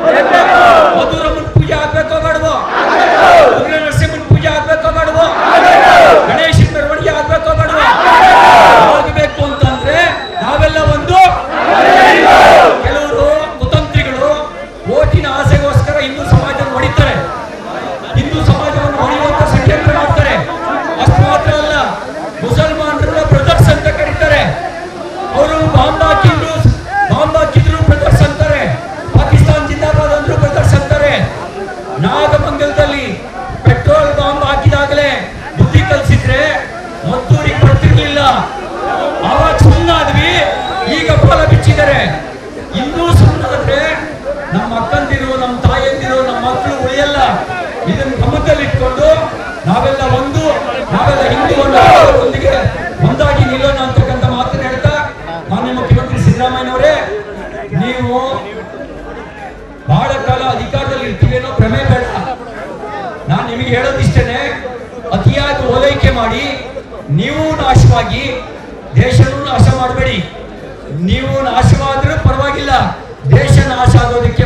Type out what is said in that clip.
¡Eterno! ನಾಗಮಂಗಲದಲ್ಲಿ petrol bomb ಹಾಕಿದಾಗಲೇ ಬುದ್ಧಿ ಕಲ್ಸಿದ್ರೆ ಮದ್ದೂರಿಗೆ ಬರ್ತಿರ್ಲಿಲ್ಲ. ಅವಾಗ ಸುಮ್ಮನಾದ್ವಿ ಈಗ ಫಲ ಬಿಚ್ಚಿದ್ದಾರೆ. ಇನ್ನೂ ಸುಮ್ಮನಾದ್ರೆ ನಮ್ಮ ಅಕ್ಕಂದಿರು, ನಮ್ಮ ತಾಯಂದಿರು, ನಮ್ಮ ಮಕ್ಕಳು ಉಳಿಯಲ್ಲ. ಇದನ್ನ ಗಮನದಲ್ಲಿ ಇಟ್ಕೊಂಡು ನಾವೆಲ್ಲ ಒಂದು, ನಾವೆಲ್ಲ ಹಿಂದೂ ಒಂದಿಗೆ ಒಂದಾಗಿ ನಿಲ್ಲೋಣ ಅಂತಕ್ಕಂಥ ಮಾತನ್ನ ಹೇಳ್ತಾ ಮಾನ್ಯ ಮುಖ್ಯಮಂತ್ರಿ ಸಿದ್ದರಾಮಯ್ಯನವರೇ, ನೀವು ಬಹಳ ಕಾಲ ಅಧಿಕಾರದಲ್ಲಿ ನಿಮಗೆ ಹೇಳೋದಿಷ್ಟೇನೆ ಅತಿಯಾಗಿ ಓಲೈಕೆ ಮಾಡಿ, ನೀವು ನಾಶವಾಗಿ, ದೇಶನೂ ನಾಶ ಮಾಡಬೇಡಿ. ನೀವು ನಾಶವಾದ್ರೂ ಪರವಾಗಿಲ್ಲ. ದೇಶ ನಾಶ ಆಗೋದಕ್ಕೆ